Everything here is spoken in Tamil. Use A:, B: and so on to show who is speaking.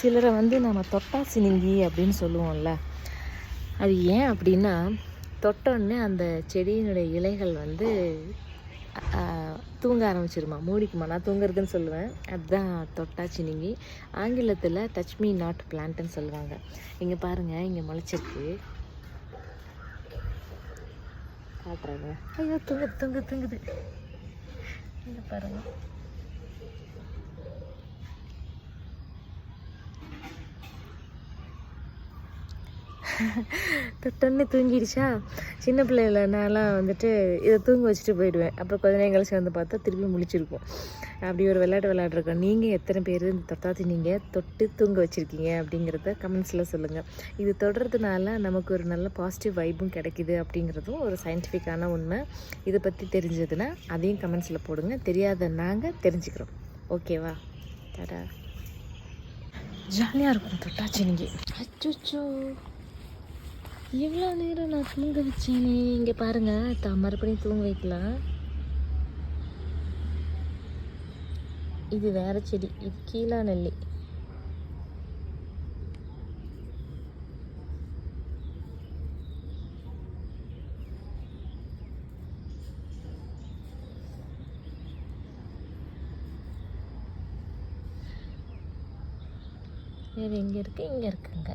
A: சிலரை வந்து நம்ம தொட்டா சினிங்கி அப்படின்னு சொல்லுவோம்ல. அது ஏன் அப்படின்னா தொட்டோடனே அந்த செடியினுடைய இலைகள் வந்து தூங்க ஆரம்பிச்சிருமா. மூடிக்குமா. நான் தூங்குறதுன்னு சொல்லுவேன். அதுதான் தொட்டா சினிங்கி. ஆங்கிலத்தில் டச் மீ நாட் பிளான்ட்னு சொல்லுவாங்க. இங்கே பாருங்கள் இங்கே முளைச்சிருக்கு. காட்டுறாங்க. ஐயோ தூங்கு தூங்கு தூங்குது. இங்கே பாருங்கள் தொட்டோன்னே தூங்கிடுச்சா? சின்ன பிள்ளையில நான்லாம் வந்துட்டு இதை தூங்க வச்சுட்டு போயிடுவேன். அப்புறம் கொஞ்ச நேரம் கழிச்சு வந்து பார்த்தா திருப்பி முழிச்சிருக்கும் அப்படி ஒரு விளையாட்டு விளையாடுறோம் நீங்கள் எத்தனை பேர் இந்த தொட்டாத்தி நீங்கள் தொட்டு தூங்க வச்சுருக்கீங்க அப்படிங்கிறத கமெண்ட்ஸில் சொல்லுங்கள் இது தொடர்றதுனால நமக்கு ஒரு நல்ல பாசிட்டிவ் வைபும் கிடைக்குது அப்படிங்கிறதும் ஒரு சயின்டிஃபிக்கான உண்மை. இதை பற்றி தெரிஞ்சதுன்னா அதையும் கமெண்ட்ஸில் போடுங்க. தெரியாத நாங்கள் தெரிஞ்சுக்கிறோம். ஓகேவா டாடா. ஜாலியாக இருக்கும் தொட்டாச்சி நீங்கள் அச்சோ இவ்வளோ நேரம் நான் தூங்க வச்சேனே இங்கே பாருங்கள் த மறுபடியும் தூங்க வைக்கலாம். இது வேற செடி இது கீழா நெல்லி. வேறு எங்கே இருக்கு? இங்கே இருக்குங்க.